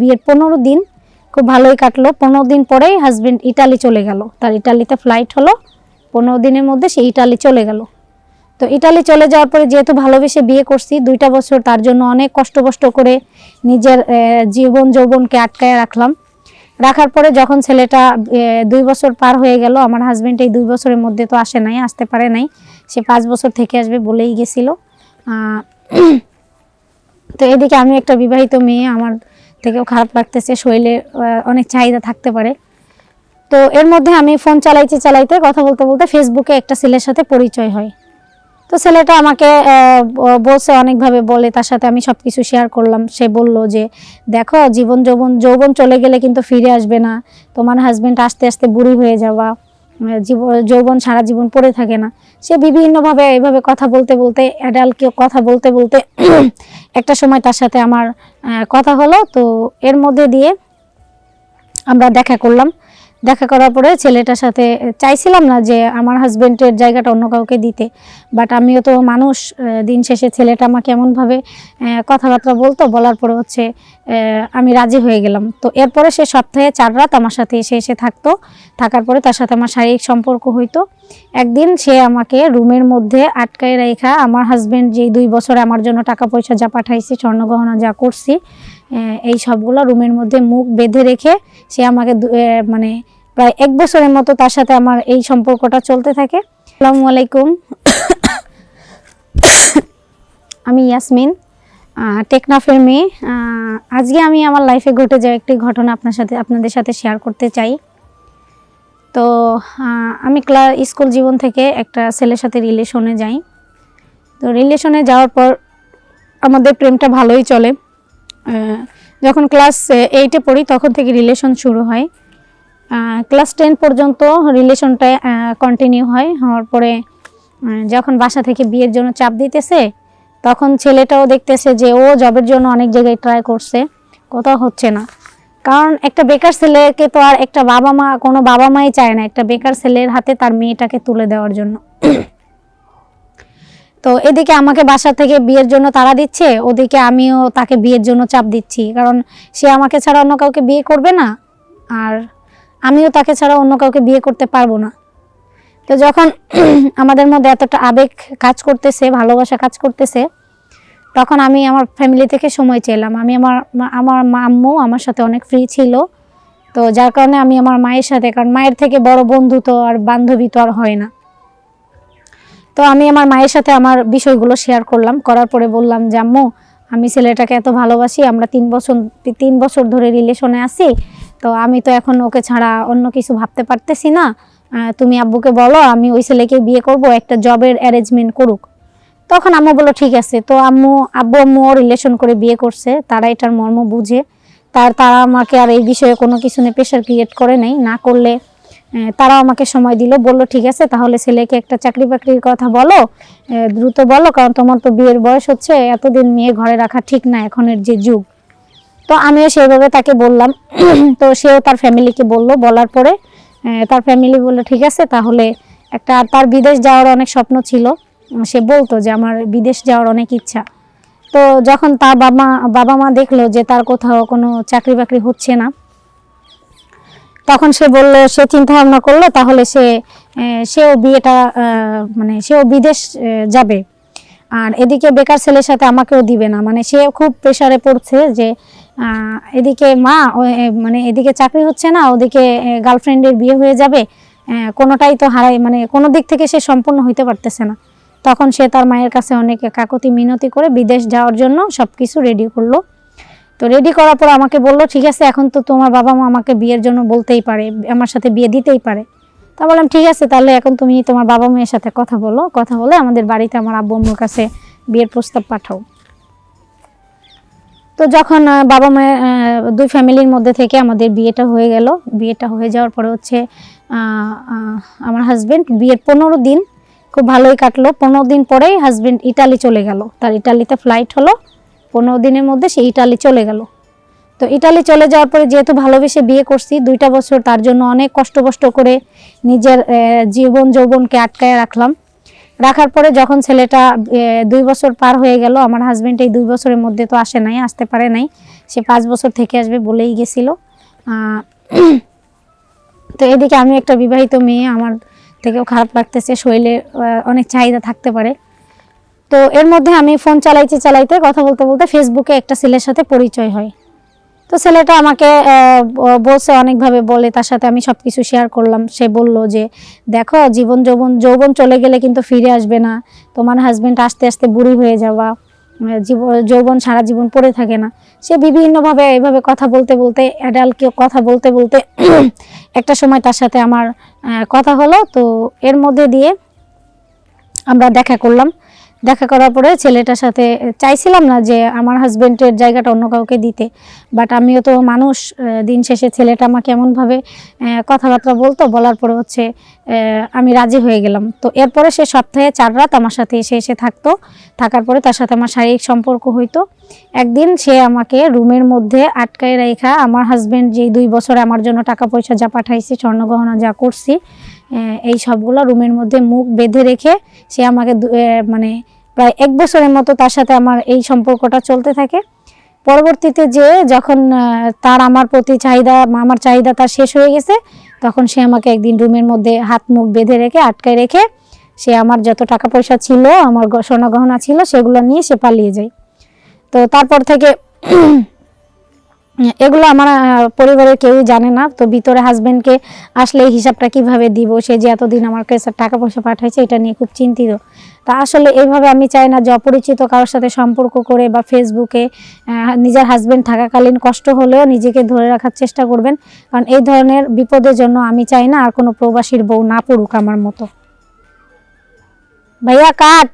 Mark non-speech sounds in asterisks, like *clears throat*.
বিয়ের পনেরো দিন, খুব ভালোই কাটলো। পনেরো দিন পরেই হাজব্যান্ড ইটালি চলে গেল। তার ইটালিতে ফ্লাইট হলো। পনেরো দিনের মধ্যে সে ইটালি চলে গেল। তো ইটালি চলে যাওয়ার পরে যেহেতু ভালোবেসে বিয়ে করছি, দুইটা বছর তার জন্য অনেক কষ্ট কষ্ট করে নিজের জীবন যৌবনকে আটকায় রাখলাম। রাখার পরে যখন ছেলেটা দুই বছর পার হয়ে গেল, আমার হাজব্যান্ড এই দুই বছরের মধ্যে তো আসে নাই, আসতে পারে নাই। সে পাঁচ বছর থেকে আসবে বলেই গেছিল। *clears throat* তো এদিকে আমি একটা বিবাহিত মেয়ে, আমার থেকেও খারাপ লাগতেছে, শরীরে অনেক চাহিদা থাকতে পারে। তো এর মধ্যে আমি ফোন চালাইতে চালাইতে কথা বলতে বলতে ফেসবুকে একটা ছেলের সাথে পরিচয় হয়। তো ছেলেটা আমাকে বলছে, অনেকভাবে বলে, তার সাথে আমি সব কিছু শেয়ার করলাম। সে বলল যে, দেখো, জীবন যৌবন যৌবন চলে গেলে কিন্তু ফিরে আসবে না। তোমার হাজবেন্ড আস্তে আস্তে বুড়ি হয়ে যাওয়া। যৌবন সারা জীবন পড়ে থাকে না। সে বিভিন্নভাবে এভাবে কথা বলতে বলতে অ্যাডাল্টকে কথা বলতে বলতে *clears throat* একটা সময় তার সাথে আমার কথা হলো। তো এর মধ্যে দিয়ে আমরা দেখা করলাম। দেখা করার পরে ছেলেটার সাথে চাইছিলাম না যে আমার হাজবেন্ডের জায়গাটা অন্য কাউকে দিতে বাট আমিও তো মানুষ দিন শেষে ছেলেটা আমাকে এমনভাবে কথাবার্তা বলতো, বলার পরে হচ্ছে আমি রাজি হয়ে গেলাম। তো এরপরে সে সপ্তাহে চার রাত আমার সাথে এসে এসে থাকতো। থাকার পরে তার সাথে আমার শারীরিক সম্পর্ক হইতো। একদিন সে আমাকে রুমের মধ্যে আটকায় রেখা আমার হাজব্যান্ড যেই দুই বছরে আমার জন্য টাকা পয়সা যা পাঠাইছি, স্বর্ণগহনা যা করছি এই সবগুলো রুমের মধ্যে মুখ বেঁধে রেখে সে আমাকে মানে প্রায় এক বছরের মতো তার সাথে আমার এই সম্পর্কটা চলতে থাকে। আসসালামু আলাইকুম। আমি ইয়াসমিন টেকনাফের মেয়ে। আজকে আমি আমার লাইফে ঘটে যাওয়া একটি ঘটনা আপনার সাথে আপনাদের সাথে শেয়ার করতে চাই। তো আমি ক্লা স্কুল জীবন থেকে একটা ছেলের সাথে রিলেশনে যাই। তো রিলেশনে যাওয়ার পর আমাদের প্রেমটা ভালোই চলে। যখন ক্লাস এইটে পড়ি, তখন থেকে রিলেশন শুরু হয়। ক্লাস টেন পর্যন্ত রিলেশনটা কন্টিনিউ হয়। হওয়ার পরে যখন বাসা থেকে বিয়ের জন্য চাপ দিতেছে, তখন ছেলেটাও দেখতেছে যে ও জবের জন্য অনেক জায়গায় ট্রাই করছে। কোথাও হচ্ছে না। কারণ একটা বেকার ছেলেকে তো আর একটা বাবা মা কোনো বাবা মাই চায় না। একটা বেকার ছেলের হাতে তার মেয়েটাকে তুলে দেওয়ার জন্য। তো এদিকে আমাকে বাসা থেকে বিয়ের জন্য তাড়া দিচ্ছে, ওদিকে আমিও তাকে বিয়ের জন্য চাপ দিচ্ছি, কারণ সে আমাকে ছাড়া অন্য কাউকে বিয়ে করবে না, আর আমিও তাকে ছাড়া অন্য কাউকে বিয়ে করতে পারব না। তো যখন *clears throat* আমাদের মধ্যে এতটা আবেগ কাজ করতেছে, ভালোবাসা কাজ করতেছে, তখন আমি আমার ফ্যামিলি থেকে সময় চাইলাম আমি আমার আমার মা, আম্মু আমার সাথে অনেক ফ্রি ছিল। তো যার কারণে আমি আমার মায়ের সাথে, কারণ মায়ের থেকে বড় বন্ধু তো আর বান্ধবী তো আর হয় না। তো আমি আমার মায়ের সাথে আমার বিষয়গুলো শেয়ার করলাম। করার পরে বললাম যে, আম্মু, আমি ছেলেটাকে এত ভালোবাসি, আমরা তিন বছর তিন বছর ধরে রিলেশনে আছি, তো আমি তো এখন ওকে ছাড়া অন্য কিছু ভাবতে পারতেছি না। তুমি আব্বুকে বলো, আমি ওই ছেলেকে বিয়ে করব, একটা জবের অ্যারেঞ্জমেন্ট করুক। তখন আম্মু বলল, ঠিক আছে। তো আম্মু, আব্বু আম্মুও রিলেশন করে বিয়ে করছে, তারা এটার মর্ম বুঝে। তার, তারা আমাকে আর এই বিষয়ে কোনো কিছু নিয়ে প্রেশার ক্রিয়েট করে নেই। না করলে তারাও আমাকে সময় দিল, বলল, ঠিক আছে, তাহলে ছেলেকে একটা চাকরি বাকরির কথা বলো দ্রুত বলো, কারণ তোমার তো বিয়ের বয়স হচ্ছে, এতদিন মেয়ে ঘরে রাখা ঠিক না এখনের যে যুগ। তো আমিও সেভাবে তাকে বললাম। *clears throat* তো সেও তার ফ্যামিলিকে বলল, বলার পরে তার ফ্যামিলি বলল, ঠিক আছে, তাহলে একটা তার বিদেশ যাওয়ার অনেক স্বপ্ন ছিল। সে বলতো যে, আমার বিদেশ যাওয়ার অনেক ইচ্ছা। তো যখন তার বাবা বাবা মা দেখল যে, তার কোথাও কোনো চাকরি বাকরি হচ্ছে না তখন সে বলল, সে চিন্তা ভাবনা করল, তাহলে সে সেও বিয়েটা মানে সেও বিদেশ যাবে। আর এদিকে বেকার ছেলের সাথে আমাকেও দিবে না। মানে সে খুব প্রেশারে পড়ছে যে এদিকে মা মানে এদিকে চাকরি হচ্ছে না, ওদিকে গার্লফ্রেন্ডের বিয়ে হয়ে যাবে কোনোটাই তো হারাই মানে কোনো দিক থেকে সে সম্পূর্ণ হইতে পারতেছে না। তখন সে তার মায়ের কাছে অনেক কাকতি মিনতি করে বিদেশ যাওয়ার জন্য সব কিছু রেডি করল। তো রেডি করার পর আমাকে বলল, ঠিক আছে, এখন তো তোমার বাবা মা আমাকে বিয়ের জন্য বলতেই পারে, আমার সাথে বিয়ে দিতেই পারে। তা বললাম, ঠিক আছে, তাহলে এখন তুমি তোমার বাবা মায়ের সাথে কথা বলো, কথা বলে আমাদের বাড়িতে আমার আব্বু আম্মুর কাছে বিয়ের প্রস্তাব পাঠাও। তো যখন বাবা মায়ের দুই ফ্যামিলির মধ্যে থেকে আমাদের বিয়েটা হয়ে গেল, বিয়েটা হয়ে যাওয়ার পরে হচ্ছে আমার হাজবেন্ড বিয়ের পনেরো দিন খুব ভালোই কাটলো। পনেরো দিন পরেই হাজবেন্ড ইটালি চলে গেল। তার ইটালিতে ফ্লাইট হলো। পনেরো দিনের মধ্যে সে ইটালি চলে গেল। তো ইটালি চলে যাওয়ার পরে যেহেতু ভালোবেসে বিয়ে করছি, দুইটা বছর তার জন্য অনেক কষ্ট কষ্ট করে নিজের জীবন যৌবনকে আটকায় রাখলাম। রাখার পরে যখন ছেলেটা দুই বছর পার হয়ে গেল, আমার হাজব্যান্ড এই দুই বছরের মধ্যে তো আসে নাই, আসতে পারে নাই, সে পাঁচ বছর থেকে আসবে বলেই গেছিল। তো এদিকে আমি একটা বিবাহিত মেয়ে, আমার থেকেও খারাপ লাগতেছে, শরীরে অনেক চাহিদা থাকতে পারে। তো এর মধ্যে আমি ফোন চালাইতে চালাইতে কথা বলতে বলতে ফেসবুকে একটা ছেলের সাথে পরিচয় হয়। তো ছেলেটা আমাকে বলছে অনেকভাবে, বলে তার সাথে আমি সব কিছু শেয়ার করলাম। সে বলল যে, দেখো, জীবন যৌবন যৌবন চলে গেলে কিন্তু ফিরে আসবে না। তোমার হাজব্যান্ড আস্তে আস্তে বুড়ি হয়ে যাওয়া যৌবন সারা জীবন পড়ে থাকে না। সে বিভিন্নভাবে এইভাবে কথা বলতে বলতে অ্যাডাল্টকে কথা বলতে বলতে *clears throat* একটা সময় তার সাথে আমার কথা হলো। তো এর মধ্যে দিয়ে আমরা দেখা করলাম। দেখা করার পরে ছেলেটার সাথে চাইছিলাম না যে আমার হাজবেন্ডের জায়গাটা অন্য কাউকে দিতে বাট আমিও তো মানুষ দিন শেষে ছেলেটা আমাকে এমনভাবে কথাবার্তা বলতো, বলার পরে হচ্ছে আমি রাজি হয়ে গেলাম। তো এরপরে সে সপ্তাহে চার রাত আমার সাথে এসে এসে থাকতো। থাকার পরে তার সাথে আমার শারীরিক সম্পর্ক হইতো। একদিন সে আমাকে রুমের মধ্যে আটকায় রেখা আমার হাজবেন্ড যেই দুই বছরে আমার জন্য টাকা পয়সা যা পাঠাইছে স্বর্ণগহনা যা করছি এই সবগুলো রুমের মধ্যে মুখ বেঁধে রেখে সে আমাকে মানে প্রায় এক বছরের মতো তার সাথে আমার এই সম্পর্কটা চলতে থাকে। পরবর্তীতে যে যখন তার আমার প্রতি চাহিদা, আমার চাহিদা তার শেষ হয়ে গেছে, তখন সে আমাকে একদিন রুমের মধ্যে হাত মুখ বেঁধে রেখে, আটকায় রেখে, সে আমার যত টাকা পয়সা ছিল, আমার সোনা গহনা ছিল, সেগুলো নিয়ে সে পালিয়ে যায়। তো তারপর থেকে এগুলো আমার পরিবারের কেউই জানে না। তো ভিতরে হাজবেন্ডকে আসলে এই হিসাবটা কীভাবে দিব? সে যে এতদিন আমার কাছে টাকা পয়সা পাঠাইছে, এটা নিয়ে খুব চিন্তিত। তা আসলে এইভাবে আমি চাই না যে অপরিচিত কারোর সাথে সম্পর্ক করে বা ফেসবুকে নিজের হাজবেন্ড থাকাকালীন কষ্ট হলেও নিজেকে ধরে রাখার চেষ্টা করবেন। কারণ এই ধরনের বিপদের জন্য আমি চাই না আর কোনো প্রবাসীর বউ না পড়ুক আমার মতো। ভাইয়া, কাট!